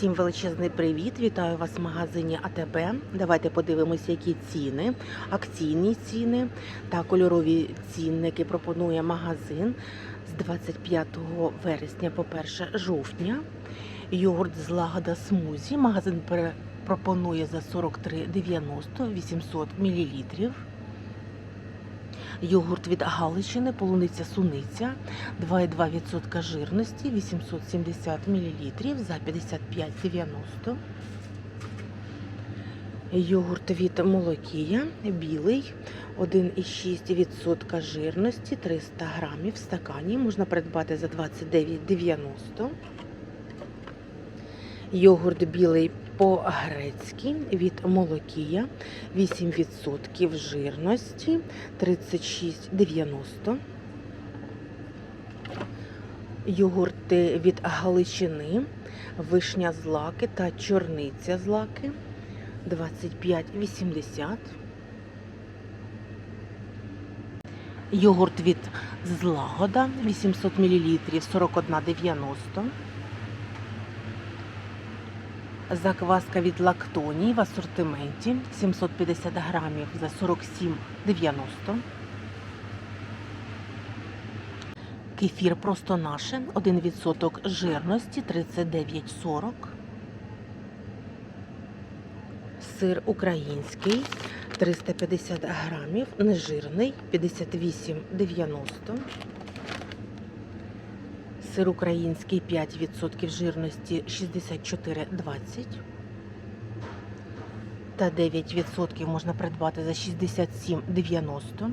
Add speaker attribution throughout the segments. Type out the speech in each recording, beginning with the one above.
Speaker 1: Всім величезний привіт! Вітаю вас в магазині АТБ. Давайте подивимося, які ціни, акційні ціни та кольорові цінники пропонує магазин з 25 вересня по 1 жовтня. Йогурт з лагода смузі. Магазин пропонує за 43,90 800 мл. Йогурт від Галичини, полуниця суниця 2,2% жирності, 870 мл за 55,90. Йогурт від Молокія білий 1,6% жирності, 300 грамів в стакані. Можна придбати за 29,90. Йогурт білий по-грецьки від Молокія 8% жирності 36,90. Йогурти від Галичини, вишня з лаки та чорниця з лаки 25,80. Йогурт від Злагода 800 мл 41,90. Закваска від Лактонії в асортименті 750 грамів за 47,90. Кефір просто наше 1% жирності 39,40. Сир український 350 грамів, нежирний 58,90. Сир український 5% жирності 64,20. Та 9% можна придбати за 67,90.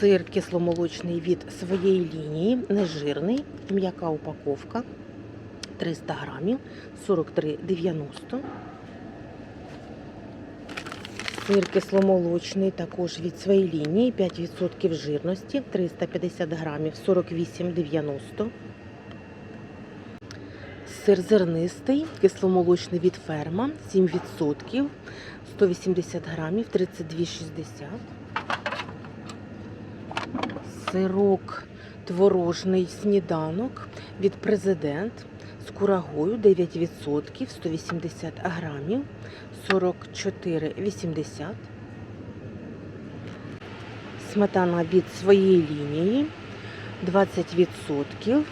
Speaker 1: Сир кисломолочний від своєї лінії, нежирний, м'яка упаковка 300 грамів 43,90. Сир кисломолочний також від своєї лінії 5% жирності 350 грамів 48,90. Сир зернистий, кисломолочний від ферма 7%, 180 грамів 32,60. Сирок творожний сніданок від президент з курагою 9%, 180 грамів 44,80. Сметана від своєї лінії. 20%,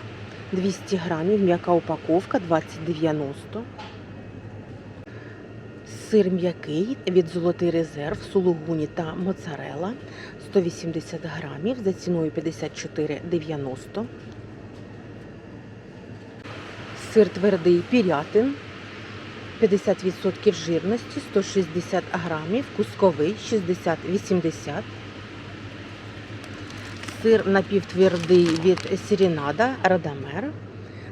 Speaker 1: 200 грамів, м'яка упаковка. 20,90. Сир м'який від Золотий резерв, сулугуні та моцарела. 180 грамів. За ціною 54,90. Сир твердий пірятин 50% жирності 160 грамів, кусковий 60-80. Сир напівтвердий від Сірінада Радамер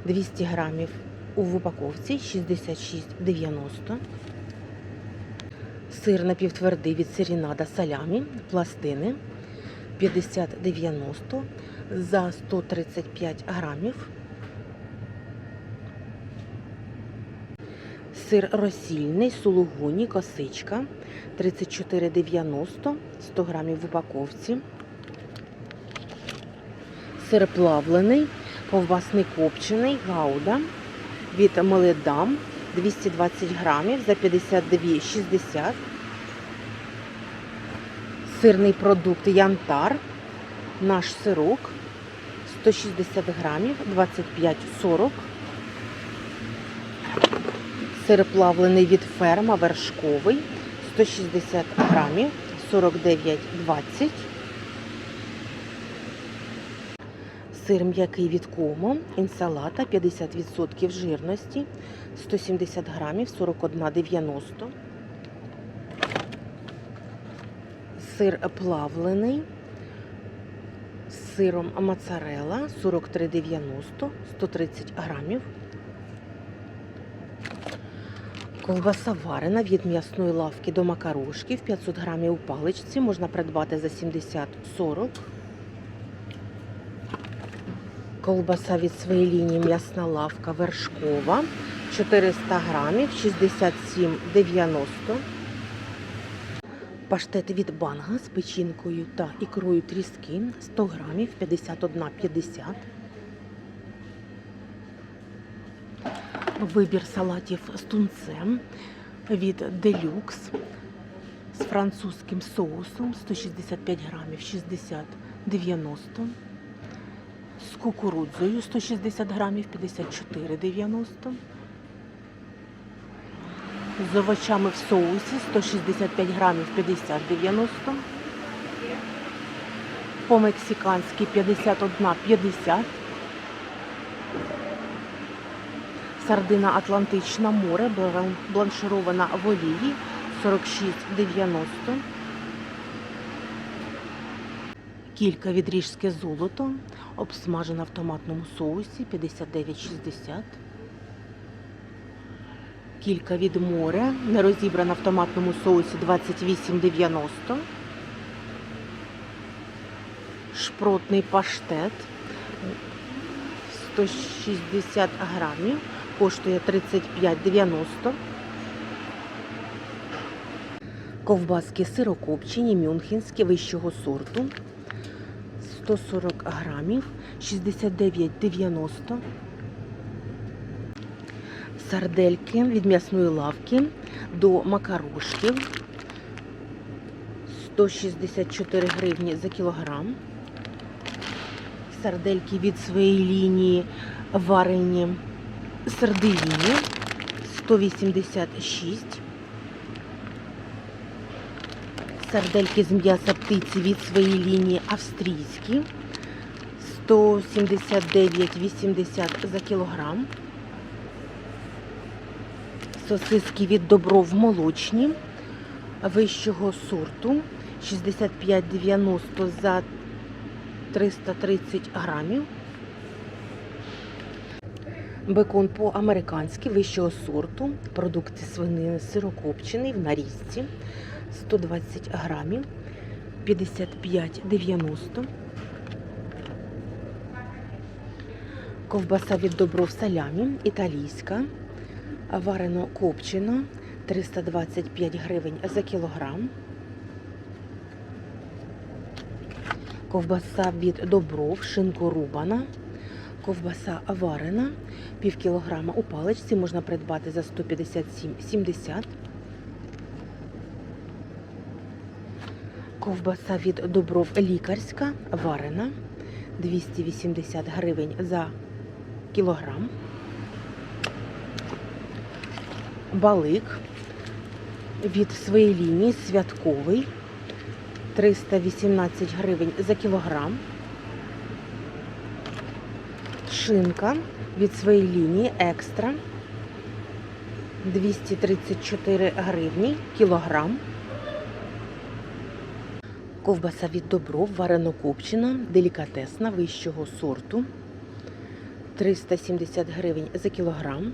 Speaker 1: 200 грамів у упаковці 66,90. Сир напівтвердий від Сірінада Салямі, пластини 50,90 за 135 грамів. Сир розсільний, сулугуні, косичка 34,90 100 грамів в упаковці. Сир плавлений, ковбасний копчений, гауда від Меледам 220 грамів за 52,60. Сирний продукт Янтар, наш сирок 160 грамів 25,40. Сир плавлений від ферма вершковий 160 грамів 49,20. Сир м'який від комо, інсалата 50% жирності 170 грамів 41,90. Сир плавлений з сиром моцарелла 43,90 130 грамів. Ковбаса варена від м'ясної лавки до макарошки в 500 грамів у паличці можна придбати за 70-40. Ковбаса від своєї лінії м'ясна лавка вершкова 400 грамів 67,90. Паштет від банга з печінкою та ікрою тріски 100 грамів 51,50. Вибір салатів з тунцем від Deluxe з французьким соусом 165 грамів 60-90. З кукурудзою 160 грамів 54,90. З овочами в соусі 165 грамів 50,90. По-мексиканськи 51,50. Сардина Атлантична море бланширована в олії. 46,90. Кілька відріжське золото, обсмажена в томатному соусі. 59,60. Кілька від моря, не розібрана в томатному соусі. 28,90. Шпротний паштет. 160 грамів, коштує 35,90. Ковбаски сирокопчені, мюнхенські вищого сорту 140 грамів, 69,90. Сардельки від м'ясної лавки до макарошків 164 гривні за кілограм. Сардельки від своєї лінії варені сардині 186. Сардельки з м'яса птиці від своєї лінії австрійські 179,80 за кілограм. Сосиски від Добров молочні вищого сорту 65,90 за 330 грамів. Бекон по-американськи вищого сорту. Продукти свинини сирокопчений в нарізці 120 грамів 55,90. Ковбаса від Добров салямі італійська. Варено копчено 325 гривень за кілограм. Ковбаса від Добров, шинку рубана. Ковбаса варена, пів кілограма у паличці можна придбати за 157,70. Ковбаса від Добров лікарська, варена, 280 гривень за кілограм. Балик від своєї лінії святковий 318 гривень за кілограм. Шинка від своєї лінії екстра 234 гривні кілограм. Ковбаса від Добров варено копчена, делікатесна вищого сорту 370 гривень за кілограм.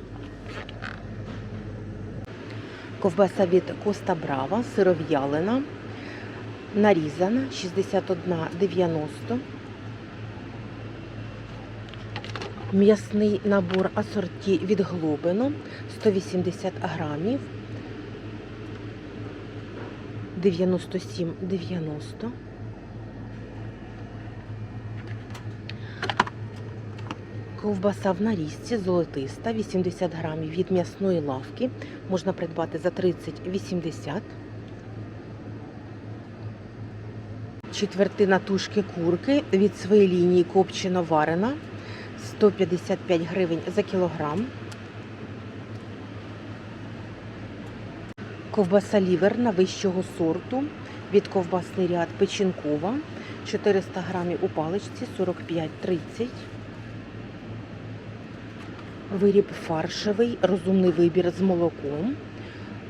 Speaker 1: Ковбаса від Коста Брава, сиров'ялина, нарізана 61,90. М'ясний набор асорті від Глобино 180 грамів 97,90. Ковбаса в нарізці золотиста 80 грамів від м'ясної лавки. Можна придбати за 30,80. Четвертина тушки курки від своєї лінії копчено варена 155 гривень за кілограм. Ковбаса ліверна вищого сорту від ковбасний ряд печінкова 400 грамів у паличці 45,30. Виріб фаршевий, розумний вибір з молоком.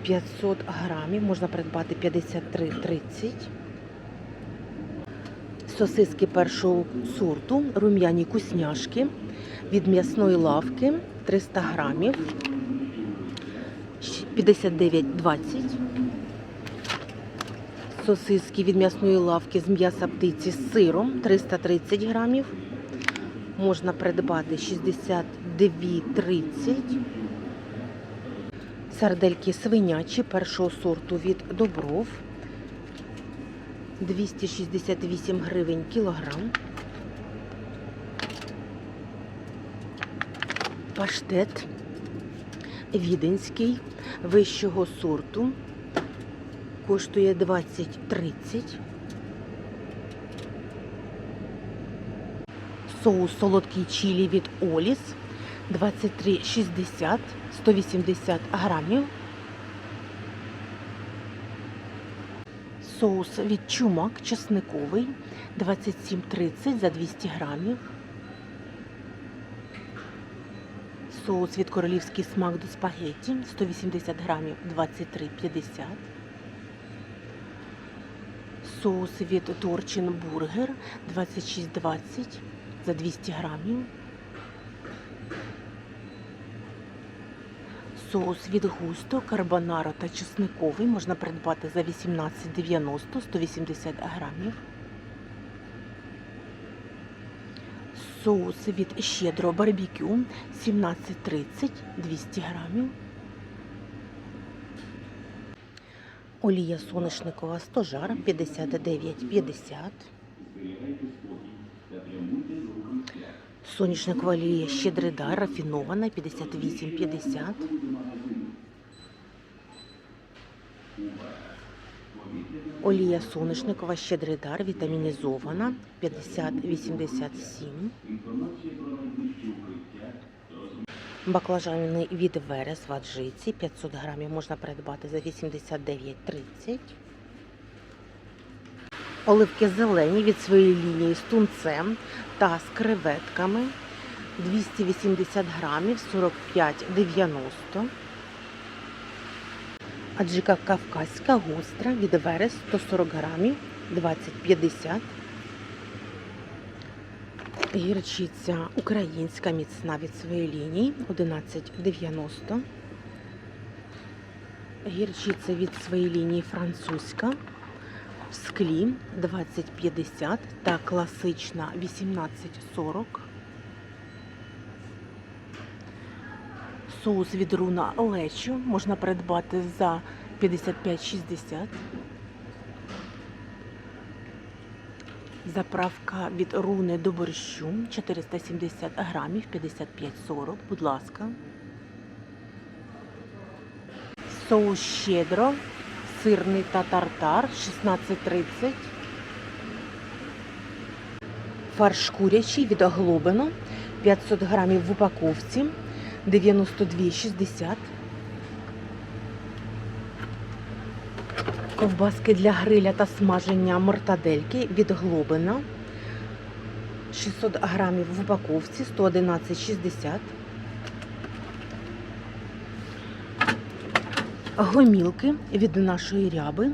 Speaker 1: 500 грамів, можна придбати 53,30. Сосиски першого сорту, рум'яні кусняшки від м'ясної лавки 300 грамів. 59,20. Сосиски від м'ясної лавки з м'яса птиці з сиром 330 грамів. Можна придбати 62,30. Сардельки свинячі першого сорту від Добров. 268 гривень кілограм. Паштет віденський вищого сорту. Коштує 20-30. Соус солодкий чилі від Оліс 23,60, 180 грамів. Соус від чумак чесниковий 27,30 за 200 грамів. Соус від королівський смак до спагетті 180 грамів 23,50. Соус від Торчин Бургер 26,20 за 200 грамів. Соус від густо, карбонаро та чесниковий можна придбати за 18,90 180 грамів. Соус від щедро барбекю 17,30 200 грамів. Олія соняшникова стожар 59,50. Соняшникова олія щедрий дар рафінована 58,50. Олія соняшникова щедрий дар вітамінізована 50,87. Баклажани від Верес в аджиці 500 грамів можна придбати за 89,30. Оливки зелені від своєї лінії з тунцем та з креветками 280 грамів 45,90. Аджика кавказька гостра від Верес 140 грамів 20,50. Гірчиця українська міцна від своєї лінії 11,90. Гірчиця від своєї лінії французька в склі 20,50 та класична 18,40. Соус від руна лечо можна придбати за 55,60. Заправка від руни до борщу 470 грамів 55,40. Будь ласка. Соус щедро, сирний та тартар 16,30. Фарш курячий від оглобину 500 грамів в упаковці 92,60. Ковбаски для гриля та смаження мортадельки від Глобина. 600 грамів в упаковці 111,60. Гомілки від нашої ряби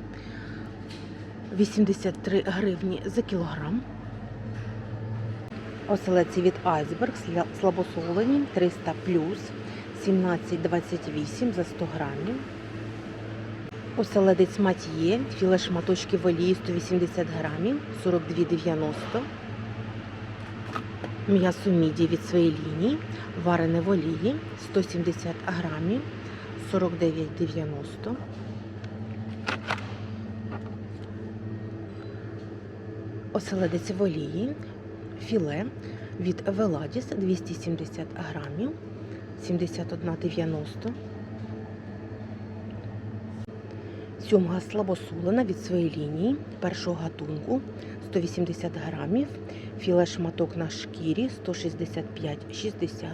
Speaker 1: 83 гривні за кілограм. Оселеці від Айсберг слабосолені 300 плюс 17,28 за 100 грамів. Оселедець матьє, філе шматочки в олії 180 грамів, 42,90. М'ясо міді від своєї лінії, варене в олії 170 грамів, 49,90. Оселедець в олії, філе від Веладіс 270 грамів, 71,90. Сьомга слабосолена від своєї лінії першого гатунку 180 грамів, філе шматок на шкірі 165,60.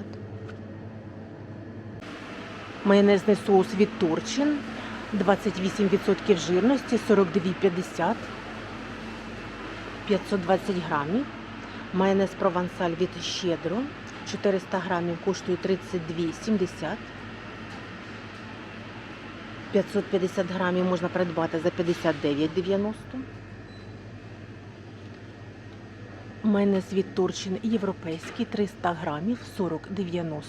Speaker 1: Майонезний соус від Торчин 28% жирності 42,50 520 грамів. Майонез провансаль від Щедро 400 грамів коштує 32,70 550 грамів можна придбати за 59,90. Майонез від Турчин європейський 300 грамів 40,90.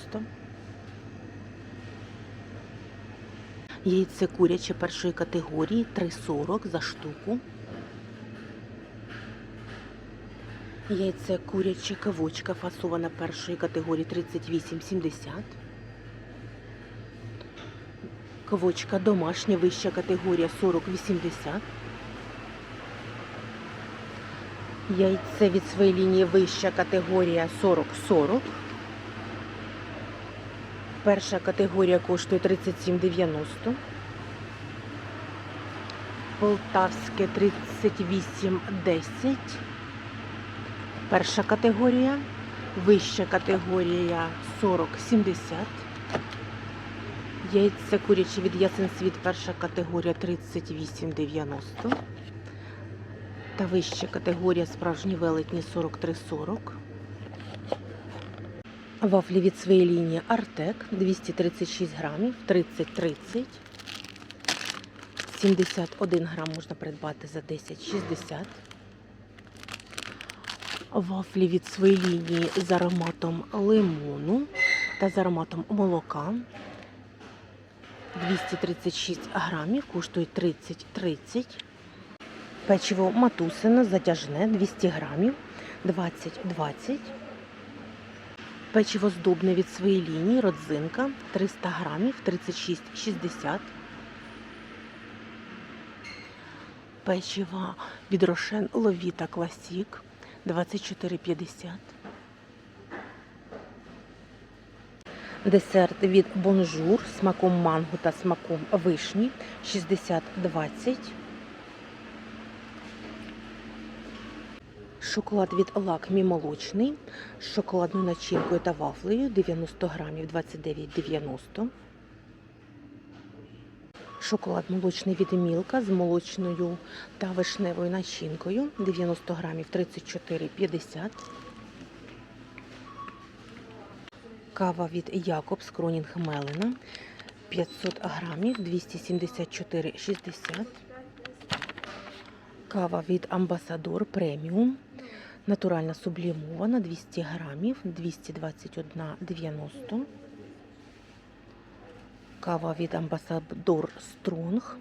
Speaker 1: Яйце куряче першої категорії 3,40 за штуку. Яйце куряче кавочка фасована першої категорії 38,70. Кавочка домашня, вища категорія 40,80. Яйце від своєї лінії вища категорія 40,40. Перша категорія коштує 37,90. Полтавське 38,10. Перша категорія. Вища категорія 40,70. Яйця курячі від ясен світ перша категорія 38,90. Та вища категорія справжні велетні 43,40. Вафлі від своєї лінії Артек 236 грамів 30-30. 71 грам можна придбати за 10,60. Вафлі від своєї лінії з ароматом лимону та з ароматом молока. 236 грамів, коштує 30-30. Печиво матусине затяжне 200 грамів 20-20. Печиво здобне від своєї лінії, родзинка 300 грамів 36,60. Печиво від Рошен Ловіта Класік 24,50. Десерт від Бонжур смаком манго та смаком вишні 60-20. Шоколад від Лакмі молочний з шоколадною начинкою та вафлею 90 грамів 29,90. Шоколад молочний від Мілка з молочною та вишневою начинкою 90 грамів 34,50. Кава від Якобс Кронінг Мелена 500 грамів 274,60. Кава від Амбасадор преміум. Натуральна сублімована 200 грамів 221,90. Кава від Амбасадор Стронг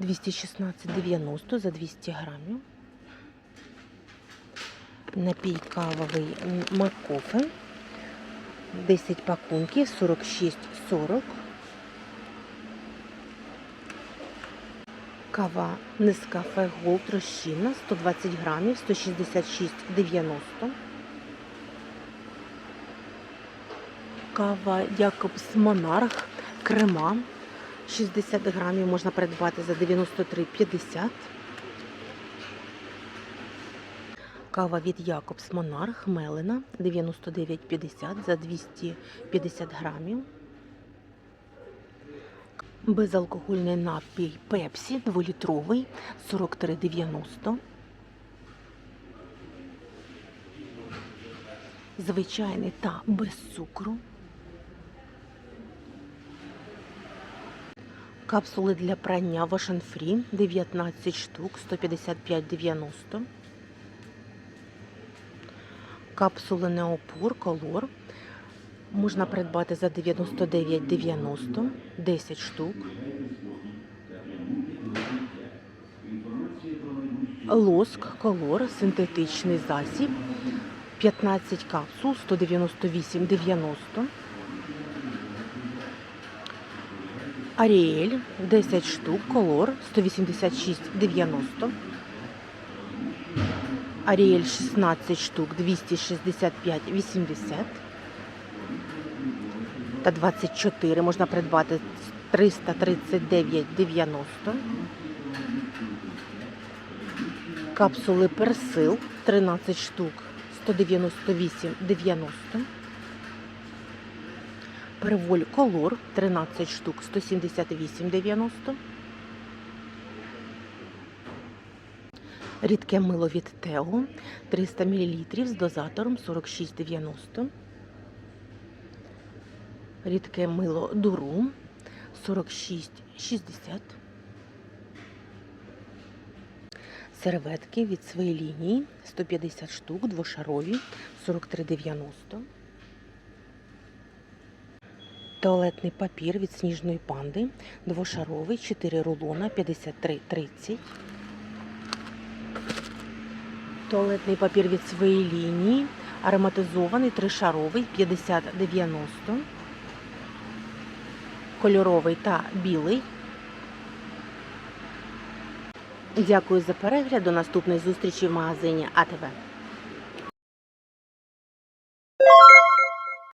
Speaker 1: 216,90 за 200 грамів. Напій кавовий Маккофе 10 пакунків 46,40. Кава Нескафе Голд розчинна 120 грамів 166,90. Кава Якобс Монарх крема 60 грамів можна придбати за 93,50. Кава від Якобс Монарх Мелена 99,50 за 250 грамів. Безалкогольний напій Пепсі 2-літровий 43,90. Звичайний та без цукру. Капсули для прання Free 19 штук 155,90. Капсули Неопур Колор можна придбати за 99,90 10 штук. Лоск Колор синтетичний засіб 15 капсул 198,90. Аріель 10 штук колор 186,90. Аріель 16 штук 265,80. Та 24 можна придбати 339,90. Капсули персил 13 штук 198,90. Переволь колор 13 штук 178,90. Рідке мило від Тео 300 мл з дозатором 46,90. Рідке мило Дуру 46,60. Серветки від своєї лінії 150 штук, двошарові 43,90. Туалетний папір від сніжної панди, двошаровий, 4 рулона, 53,30. Туалетний папір від своєї лінії, ароматизований, тришаровий, 50-90. Кольоровий та білий. Дякую за перегляд. До наступної зустрічі в магазині АТВ.